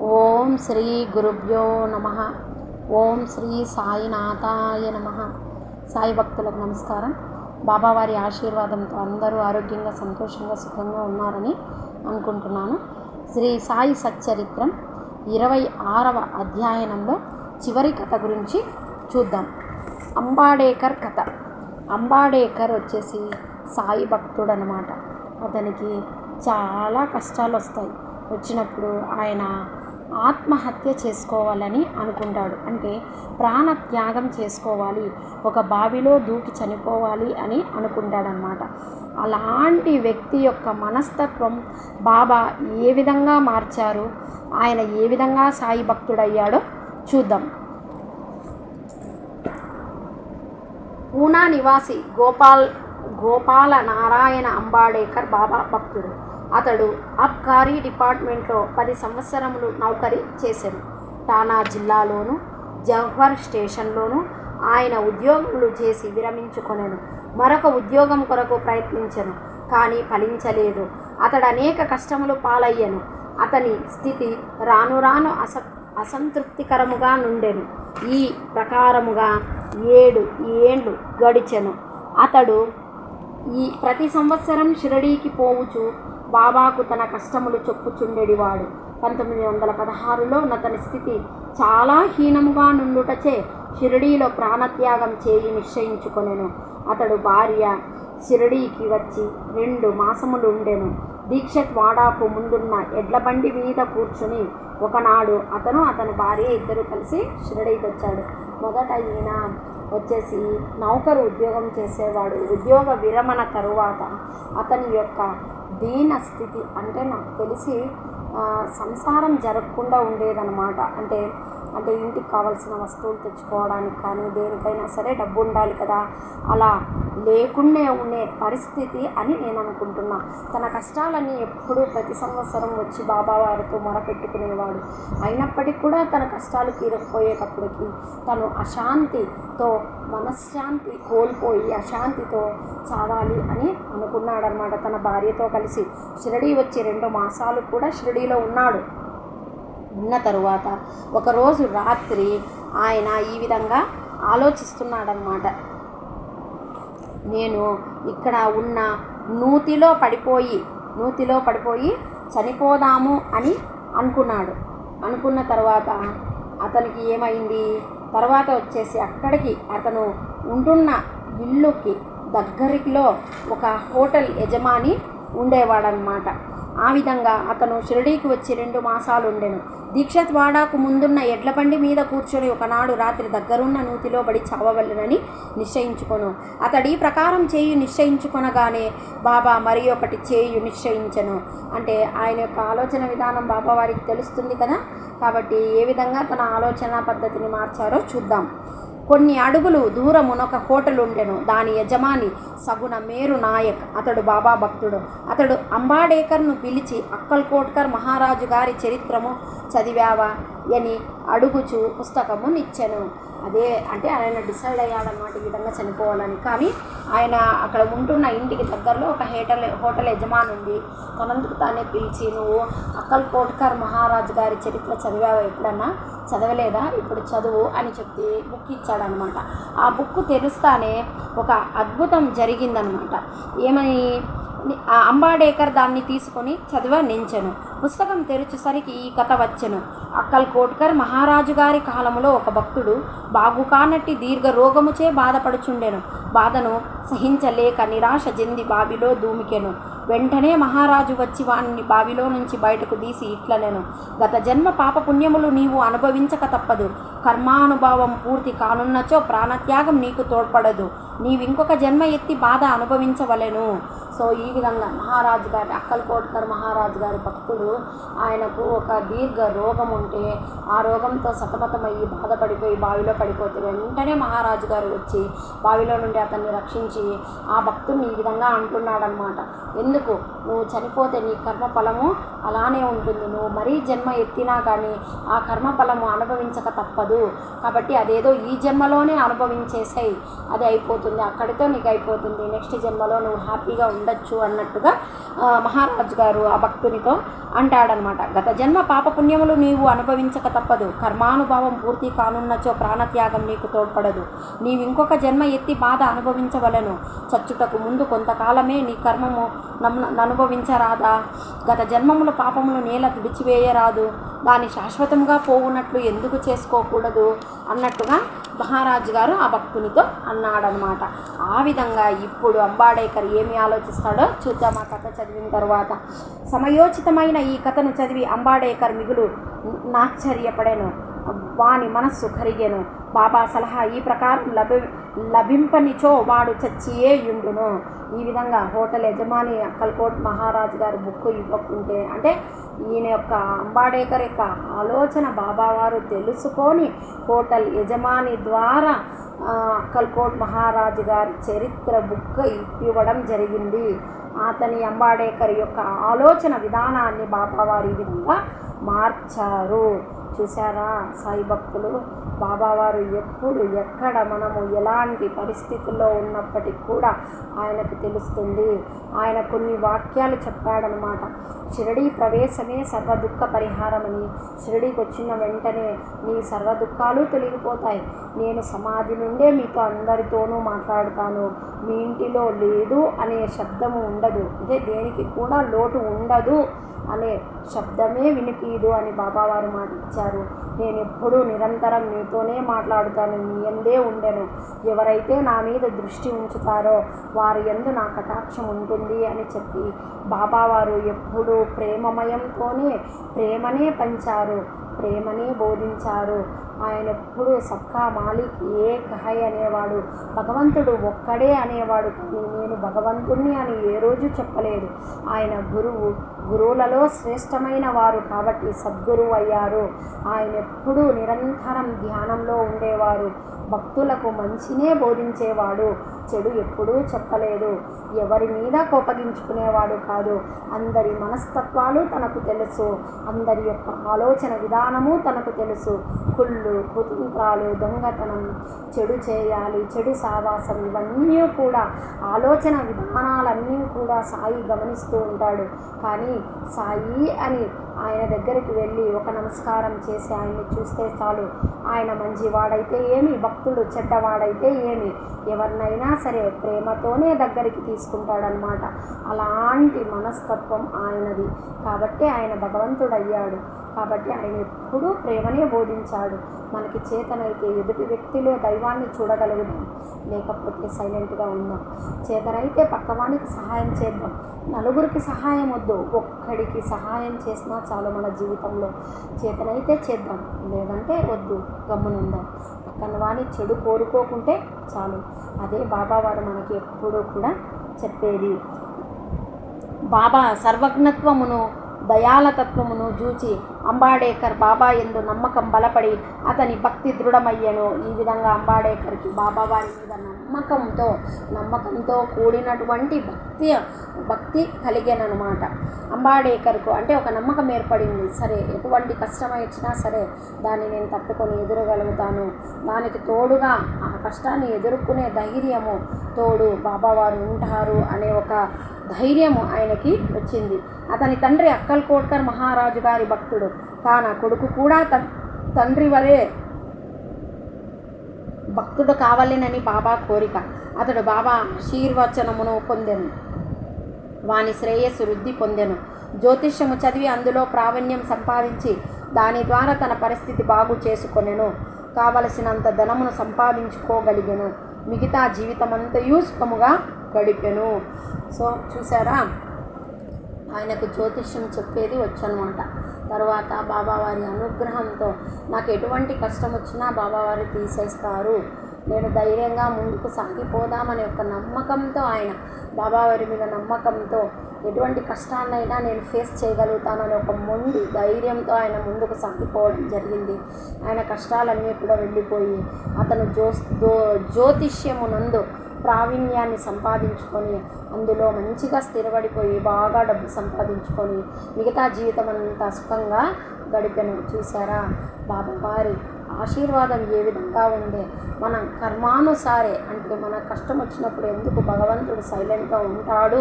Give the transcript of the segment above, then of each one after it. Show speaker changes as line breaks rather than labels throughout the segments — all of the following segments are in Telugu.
ఓం శ్రీ గురుభ్యో నమ. ఓం శ్రీ సాయినాథాయ నమ. సాయి భక్తులకు నమస్కారం. బాబావారి ఆశీర్వాదంతో అందరూ ఆరోగ్యంగా సంతోషంగా సుఖంగా ఉన్నారని అనుకుంటున్నాను. శ్రీ సాయి సచ్చరిత్రం ఇరవై ఆరవ అధ్యయనంలో చివరి కథ గురించి చూద్దాం. అంబాడేకర్ కథ. అంబాడేకర్ వచ్చేసి సాయి భక్తుడు అనమాట అతనికి చాలా కష్టాలు వస్తాయి వచ్చినప్పుడు ఆయన ఆత్మహత్య చేసుకోవాలని అనుకుంటాడు. అంటే ప్రాణ త్యాగం చేసుకోవాలి. ఒక బావిలో దూకి చనిపోవాలి అని అనుకుంటాడనమాట అలాంటి వ్యక్తి యొక్క మనస్తత్వం బాబా ఏ విధంగా మార్చారు? ఆయన ఏ విధంగా సాయి భక్తుడయ్యాడో చూద్దాం. పూనా నివాసి గోపాల్ గోపాల నారాయణ అంబాడేకర్ బాబా భక్తుడు. అతడు అబ్కారీ డిపార్ట్మెంట్లో పది సంవత్సరములు నౌకరీ చేశాడు. టానా జిల్లాలోను జవహర్ స్టేషన్లోను ఆయన ఉద్యోగములు చేసి విరమించుకొనెను. మరొక ఉద్యోగం కొరకు ప్రయత్నించను కానీ ఫలించలేదు. అతడు అనేక కష్టములు పాలయ్యను. అతని స్థితి రాను రాను అస అసంతృప్తికరముగా నుండెను. ఈ ప్రకారముగా ఏడు ఏండ్లు గడిచెను. అతడు ఈ ప్రతి సంవత్సరం షిరడీకి పోవుచు బాబాకు తన కష్టములు చెప్పుచుండెడివాడు. పంతొమ్మిది వందల పదహారులో అతని స్థితి చాలా హీనముగా నుండుటచే షిరడీలో ప్రాణత్యాగం చేయి నిశ్చయించుకొనెను. అతడు భార్య షిరడీకి వచ్చి రెండు మాసములు ఉండెను. దీక్షత్ వాడాకు ముందున్న ఎడ్ల బండి మీద కూర్చుని ఒకనాడు అతను అతని భార్య ఇద్దరు కలిసి షిరడీకి వచ్చాడు. మొదట ఈయన వచ్చేసి నౌకరు ఉద్యోగం చేసేవాడు. ఉద్యోగ విరమణ తరువాత అతని యొక్క దీన స్థితి అంటే నాకు తెలిసి సంసారం జరగకుండా ఉండేదన్నమాట. అంటే అంటే ఇంటికి కావాల్సిన వస్తువులు తెచ్చుకోవడానికి కానీ దేనికైనా సరే డబ్బు ఉండాలి కదా. అలా లేకుండా ఉండే పరిస్థితి అని నేను అనుకుంటున్నా. తన కష్టాలని ఎప్పుడూ ప్రతి సంవత్సరం వచ్చి బాబావారితో మొరపెట్టుకునేవాడు. అయినప్పటికీ కూడా తన కష్టాలు తీరకపోయేటప్పటికి తను అశాంతితో మనశ్శాంతి కోల్పోయి అశాంతితో చావాలి అని అనుకున్నాడనమాట తన భార్యతో కలిసి. షిరడీ వచ్చి రెండు మాసాలు కూడా షిరడీలో ఉన్నాడు. ఉన్న తరువాత ఒకరోజు రాత్రి ఆయన ఈ విధంగా ఆలోచిస్తున్నాడనమాట నేను ఇక్కడ ఉన్న నూతిలో పడిపోయి నూతిలో పడిపోయి చనిపోదాము అని అనుకున్నాడు. అనుకున్న తర్వాత అతనికి ఏమైంది? తర్వాత వచ్చేసి అక్కడికి అతను ఉంటున్న ఇల్లుకి దగ్గరిలో ఒక హోటల్ యజమాని ఉండేవాడనమాట ఆ విధంగా అతను షిరడీకి వచ్చి రెండు మాసాలు ఉండెను. దీక్షత్ వాడాకు ముందున్న ఎడ్ల బండి మీద కూర్చొని ఒకనాడు రాత్రి దగ్గరున్న నూతిలో బడి చావవలనని నిశ్చయించుకొను. అతడి ప్రకారం చేయి నిశ్చయించుకొనగానే బాబా మరి ఒకటి చేయు నిశ్చయించను. అంటే ఆయన యొక్క ఆలోచన విధానం బాబా వారికి తెలుస్తుంది కదా? కాబట్టి ఏ విధంగా తన ఆలోచన పద్ధతిని మార్చారో చూద్దాం. కొన్ని అడుగులు దూరమునొక హోటల్ ఉండెను. దాని యజమాని సగుణ మేరు నాయక్. అతడు బాబా భక్తుడు. అతడు అంబాడేకర్ను పిలిచి అక్కల్కోట్కర్ మహారాజు గారి చరిత్రము చదివావా? అని అడుగుచు పుస్తకము నిచ్చెను. అదే అంటే ఆయన డిసైడ్ అయ్యాడనమాట ఈ విధంగా చనిపోవాలని. కానీ ఆయన అక్కడ ఉంటున్న ఇంటికి దగ్గరలో ఒక హోటల్ హోటల్ యజమాని ఉంది తనందుకు తానే పిలిచి నువ్వు అక్కల్ కోట్కర్ మహారాజు గారి చరిత్ర చదివావు ఎప్పుడన్నా? చదవలేదా? ఇప్పుడు చదువు అని చెప్పి బుక్ ఇచ్చాడనమాట ఆ బుక్ తెరుస్తానే ఒక అద్భుతం జరిగిందనమాట ఏమని అంబాడేకర్ దాన్ని తీసుకొని చదివ నించను. పుస్తకం తెరిచేసరికి ఈ కథ వచ్చెను. అక్కల్ కోట్కర్ మహారాజు గారి కాలంలో ఒక భక్తుడు బాగుకానట్టి దీర్ఘ రోగముచే బాధపడుచుండెను. బాధను సహించలేక నిరాశ చెంది బావిలో దూమికెను. వెంటనే మహారాజు వచ్చి వాణ్ణి బావిలో నుంచి బయటకు తీసి ఇట్లనెను. గత జన్మ పాపపుణ్యములు నీవు అనుభవించక తప్పదు. కర్మానుభావం పూర్తి కానున్నచో ప్రాణత్యాగం నీకు తోడ్పడదు. నీవింకొక జన్మ ఎత్తి బాధ అనుభవించవలెను. సో ఈ విధంగా మహారాజు గారి అక్కలకోట్కర్ మహారాజు గారి భక్తుడు ఆయనకు ఒక దీర్ఘ రోగం ఉంటే ఆ రోగంతో సతమతమయ్యి బాధపడిపోయి బావిలో పడిపోతే వెంటనే మహారాజు గారు వచ్చి బావిలో నుండి అతన్ని రక్షించి ఆ భక్తుడిని ఈ విధంగా అంటున్నాడనమాట ఎందుకు? నువ్వు చనిపోతే నీ కర్మఫలము అలానే ఉంటుంది. నువ్వు మరీ జన్మ ఎత్తినా కానీ ఆ కర్మఫలము అనుభవించక తప్పదు. కాబట్టి అదేదో ఈ జన్మలోనే అనుభవించేసాయి. అది అయిపోతుంది. అక్కడితో నీకు అయిపోతుంది నెక్స్ట్ జన్మలో నువ్వు హ్యాపీగా ఉండు. ఉండొచ్చు అన్నట్టుగా మహారాజు గారు ఆ భక్తునితో అంటాడనమాట. గత జన్మ పాపపుణ్యములు నీవు అనుభవించక తప్పదు. కర్మానుభవం పూర్తి కానున్నచో ప్రాణత్యాగం నీకు తోడ్పడదు. నీవు ఇంకొక జన్మ ఎత్తి బాధ అనుభవించవలను. చచ్చుటకు ముందు కొంతకాలమే నీ కర్మము నమ్ము అనుభవించరాదా గత జన్మముల పాపములు నేల తుడిచివేయరాదు. దాన్ని శాశ్వతంగా పోవునట్లు ఎందుకు చేసుకోకూడదు అన్నట్టుగా మహారాజు గారు ఆ భక్తునితో అన్నాడనమాట ఆ విధంగా ఇప్పుడు అంబాడేకర్ ఏమి ఆలోచిస్తాడో చూద్దాం ఆ కథ చదివిన తర్వాత. సమయోచితమైన ఈ కథను చదివి అంబాడేకర్ మిగులు నాశ్చర్యపడాను వాని మనస్సు కరిగెను. బాబా సలహా ఈ ప్రకారం లభి లభింపనిచో వాడు చచ్చియే యుండును. ఈ విధంగా హోటల్ యజమాని అక్కల్కోట్ మహారాజు గారు బుక్ ఇవ్వకుంటే అంటే ఈయన యొక్క అంబాడేకర్ యొక్క ఆలోచన బాబావారు తెలుసుకొని హోటల్ యజమాని ద్వారా ఆ, అక్కల్కోట్ మహారాజు గారి చరిత్ర బుక్ ఇవ్వడం జరిగింది. అతని అంబాడేకర్ యొక్క ఆలోచన విధానాన్ని బాబావారు ఈ విధంగా మార్చారు. చూసారా సాయి భక్తులు బాబావారు ఎప్పుడు ఎక్కడ మనము ఎలాంటి పరిస్థితుల్లో ఉన్నప్పటికీ కూడా ఆయనకు తెలుస్తుంది. ఆయన కొన్ని వాక్యాలు చెప్పాడనమాట షిరడీ ప్రవేశమే సర్వ దుఃఖ పరిహారమని. షిరడీకి వచ్చిన వెంటనే మీ సర్వ దుఃఖాలు తొలగిపోతాయి. నేను సమాధి నుండే మీతో అందరితోనూ మాట్లాడుతాను. మీ ఇంటిలో లేదు అనే శబ్దము ఉండదు. అంటే దేనికి కూడా లోటు ఉండదు అనే శబ్దమే వినిపీదు అని బాబావారు మాట ఇచ్చారు నేను ఎప్పుడూ నిరంతరం మీతోనే మాట్లాడుతాను మీ ఎందే ఉండెను. ఎవరైతే నా మీద దృష్టి ఉంచుతారో వారి ఎందు నా కటాక్షం ఉంటుంది అని చెప్పి బాబావారు ఎప్పుడూ ప్రేమమయంతోనే ప్రేమనే పంచారు. ప్రేమనే బోధించారు ఆయన ఎప్పుడు సక్కా మాలిక్ ఏ కహయ్ అనేవాడు? భగవంతుడు ఒక్కడే అనేవాడు కానీ నేను భగవంతుణ్ణి అని ఏ రోజు చెప్పలేదు. ఆయన గురువు గురువులలో శ్రేష్టమైన వారు కాబట్టి సద్గురువు అయ్యారు. ఆయన ఎప్పుడూ నిరంతరం ధ్యానంలో ఉండేవారు. భక్తులకు మంచినే బోధించేవాడు. చెడు ఎప్పుడూ చెప్పలేదు. ఎవరి మీద కోపగించుకునేవాడు కాదు. అందరి మనస్తత్వాలు తనకు తెలుసు. అందరి యొక్క ఆలోచన విధానము తనకు తెలుసు. కుళ్ళు కుతంత్రాలు దొంగతనం చెడు చేయాలి చెడు సావాసం ఇవన్నీ కూడా ఆలోచన విధానాలన్నీ కూడా సాయి గమనిస్తూ ఉంటాడు. కానీ సాయి అని ఆయన దగ్గరికి వెళ్ళి ఒక నమస్కారం చేసి ఆయన్ని చూస్తే చాలు. ఆయన మంచివాడైతే ఏమి? భక్తుడు చెడ్డవాడైతే ఏమి? ఎవరినైనా సరే ప్రేమతోనే దగ్గరికి తీసుకుంటాడనమాట అలాంటి మనస్తత్వం ఆయనది. కాబట్టి ఆయన భగవంతుడయ్యాడు. కాబట్టి ఆయన ఎప్పుడూ ప్రేమనే బోధించాడు. మనకి చేతనైతే ఎదుటి వ్యక్తిలో దైవాన్ని చూడగలుగుదాం. లేకపోతే సైలెంట్గా ఉందాం. చేతనైతే పక్కవానికి సహాయం చేద్దాం. నలుగురికి సహాయం వద్దు. ఒక్కడికి సహాయం చేసినా చాలు మన జీవితంలో. చేతనైతే చేద్దాం. లేదంటే వద్దు. గమ్మునుందాం. పక్కన వాణి చెడు కోరుకోకుంటే చాలు. అదే బాబా వారు మనకి ఎప్పుడూ కూడా చెప్పేది. బాబా సర్వజ్ఞత్వమును దయాలతత్వమును చూచి అంబాడేకర్ బాబా ఎందు నమ్మకం బలపడి అతని భక్తి దృఢమయ్యను. ఈ విధంగా అంబాడేకర్కి బాబా వారి మీద నమ్మకంతో నమ్మకంతో కూడినటువంటి భక్తి భక్తి కలిగానమాట అంబాడేకర్కు అంటే ఒక నమ్మకం ఏర్పడింది. సరే ఎటువంటి కష్టం వచ్చినా సరే దాన్ని నేను తట్టుకొని ఎదురగలుగుతాను. దానికి తోడుగా ఆ కష్టాన్ని ఎదుర్కొనే ధైర్యము తోడు బాబావారు ఉంటారు అనే ఒక ధైర్యము ఆయనకి వచ్చింది. అతని తండ్రి అక్కల్ కోట్కర్ మహారాజు గారి భక్తుడు. తాన కొడుకు కూడా త- తండ్రి వలె భక్తుడు కావాలేనని బాబా కోరిక. అతడు బాబా ఆశీర్వచనమును పొందెను. వాని శ్రేయస్సు వృద్ధి పొందెను. జ్యోతిష్యము చదివి అందులో ప్రావీణ్యం సంపాదించి దాని ద్వారా తన పరిస్థితి బాగు చేసుకొనెను. కావలసినంత ధనమును సంపాదించుకోగలిగెను. మిగతా జీవితమంతయు సుఖముగా గడిపెను. సో చూసారా ఆయనకు జ్యోతిష్యం చెప్పేది వచ్చనమాట తర్వాత బాబావారి అనుగ్రహంతో నాకు ఎటువంటి కష్టం వచ్చినా బాబావారు తీసేస్తారు. నేను ధైర్యంగా ముందుకు సాగిపోదామనే ఒక నమ్మకంతో ఆయన బాబావారి మీద నమ్మకంతో ఎటువంటి కష్టాన్నైనా నేను ఫేస్ చేయగలుగుతానని ఒక మొండి ధైర్యంతో ఆయన ముందుకు సాగిపోవడం జరిగింది. ఆయన కష్టాలన్నీ కూడా వెళ్ళిపోయి అతను జ్యో జ్యోతిష్యమునందు ప్రావీణ్యాన్ని సంపాదించుకొని అందులో మంచిగా స్థిరపడిపోయి బాగా డబ్బు సంపాదించుకొని మిగతా జీవితం అంతా సుఖంగా గడిపెను. చూసారా బాబావారి ఆశీర్వాదం ఏ విధంగా ఉంది? మనం కర్మానుసారే అంటే మన కష్టం వచ్చినప్పుడు ఎందుకు భగవంతుడు సైలెంట్గా ఉంటాడు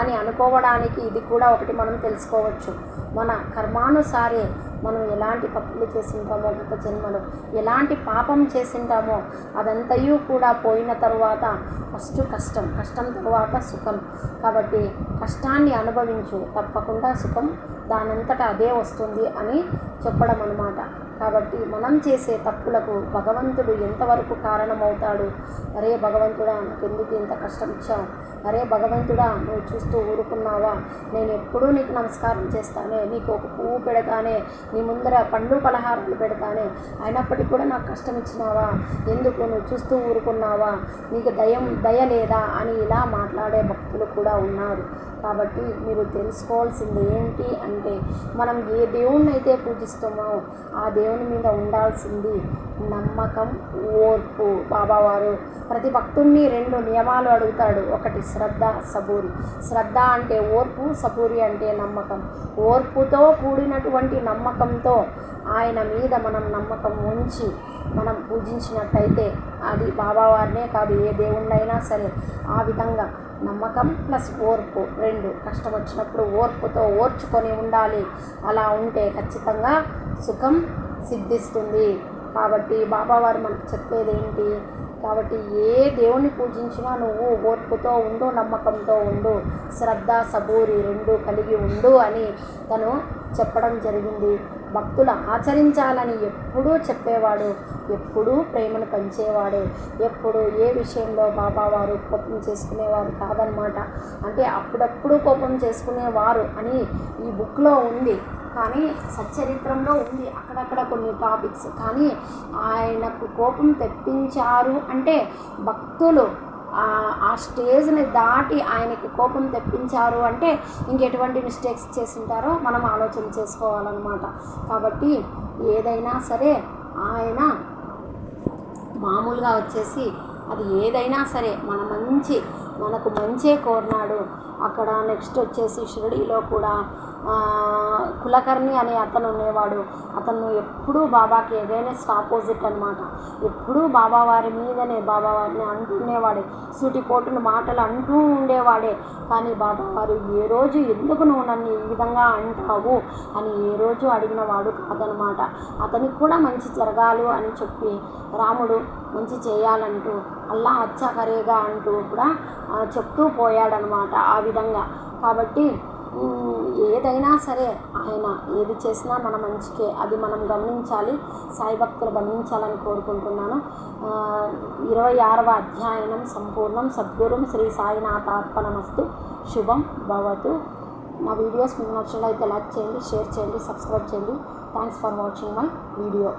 అని అనుకోవడానికి ఇది కూడా ఒకటి మనం తెలుసుకోవచ్చు. మన కర్మానుసారే మనం ఎలాంటి తప్పులు చేసింటామో గత జన్మలో ఎలాంటి పాపం చేసింటామో అదంతయు కూడా పోయిన తరువాత ఫస్ట్ కష్టం కష్టం తరువాత సుఖం. కాబట్టి కష్టాన్ని అనుభవించు తప్పకుండా సుఖం దానంతట అదే వస్తుంది అని చెప్పడం అన్నమాట కాబట్టి మనం చేసే తప్పులకు భగవంతుడు ఎంతవరకు కారణమవుతాడు? అరే భగవంతుడా నాకెందుకు ఇంత కష్టం ఇచ్చావు అరే భగవంతుడా నువ్వు చూస్తూ ఊరుకున్నావా? నేను ఎప్పుడూ నీకు నమస్కారం చేస్తానే నీకు ఒక పువ్వు పెడతానే నీ ముందర పండ్లు పలహారాలు పెడతానే అయినప్పటికీ కూడా నాకు కష్టం ఇచ్చినావా ఎందుకు నువ్వు చూస్తూ ఊరుకున్నావా? నీకు దయం దయ లేదా? అని ఇలా మాట్లాడే భక్తులు కూడా ఉన్నారు. కాబట్టి మీరు తెలుసుకోవాల్సింది ఏంటి అంటే మనం ఏ దేవుణ్ణి అయితే పూజిస్తామో ఆ దేవుని మీద ఉండాల్సింది నమ్మకం ఓర్పు. బాబావారు ప్రతి భక్తుణ్ణి రెండు నియమాలు అడుగుతాడు. ఒకటి శ్రద్ధ సబూరి. శ్రద్ధ అంటే ఓర్పు సబూరి అంటే నమ్మకం. ఓర్పుతో కూడినటువంటి నమ్మకంతో ఆయన మీద మనం నమ్మకం ఉంచి మనం పూజించినట్టయితే అది బాబావారినే కాదు ఏ దేవుణ్ణైనా సరే. ఆ విధంగా నమ్మకం ప్లస్ ఓర్పు రెండు. కష్టం వచ్చినప్పుడు ఓర్పుతో ఓర్చుకొని ఉండాలి. అలా ఉంటే ఖచ్చితంగా సుఖం సిద్ధిస్తుంది. కాబట్టి బాబావారు మనకు చెప్పేది ఏంటి? కాబట్టి ఏ దేవుని పూజించినా నువ్వు ఓర్పుతో ఉండు నమ్మకంతో ఉండు. శ్రద్ధ సబూరి రెండు కలిగి ఉండు అని తను చెప్పడం జరిగింది. భక్తులు ఆచరించాలని ఎప్పుడూ చెప్పేవాడు ఎప్పుడూ ప్రేమను పంచేవాడే ఎప్పుడు ఏ విషయంలో బాబావారు కోపం చేసుకునేవారు కాదనమాట అంటే అప్పుడప్పుడు కోపం చేసుకునేవారు అని ఈ బుక్లో ఉంది. కానీ సచ్చరిత్రంలో ఉంది. అక్కడక్కడ కొన్ని టాపిక్స్. కానీ ఆయనకు కోపం తెప్పించారు అంటే భక్తులు ఆ- స్టేజ్ని దాటి ఆయనకి కోపం తెప్పించారు అంటే ఇంకెటువంటి మిస్టేక్స్ చేసింటారో మనం ఆలోచన చేసుకోవాలన్నమాట. కాబట్టి ఏదైనా సరే ఆయన మామూలుగా వచ్చేసి అది ఏదైనా సరే మన మంచి మనకు మంచే కోరినాడు. అక్కడ నెక్స్ట్ వచ్చేసి షిరిడీలో కూడా కులకర్ణి అనే అతను ఉండేవాడు. అతను ఎప్పుడూ బాబాకి ఏదైనా ఆపోజిట్ అనమాట ఎప్పుడూ బాబావారి మీదనే బాబావారిని అంటుండేవాడే సూటిపోటును మాటలు అంటూ ఉండేవాడే. కానీ బాబావారు ఏ రోజు ఎందుకు నువ్వు నన్ను ఈ విధంగా అంటావు అని ఏ రోజు అడిగిన వాడు కాదనమాట అతనికి కూడా మంచి జరగాలి అని చెప్పి రాముడు మంచి చేయాలంటూ అల్లా అచ్చకరేగా అంటూ కూడా చెప్తూ పోయాడనమాట ఆ విధంగా. కాబట్టి ఏదైనా సరే ఆయన ఏది చేసినా మన మంచికే. అది మనం గమనించాలి. సాయి భక్తులు గమనించాలని కోరుకుంటున్నాను. ఇరవై ఆరవ అధ్యయనం సంపూర్ణం. సద్గురం శ్రీ సాయినాథార్పణమస్తు. శుభం భవతు. నా వీడియోస్ మీకు నచ్చినట్లయితే లైక్ చేయండి షేర్ చేయండి సబ్స్క్రైబ్ చేయండి. Thanks for watching my video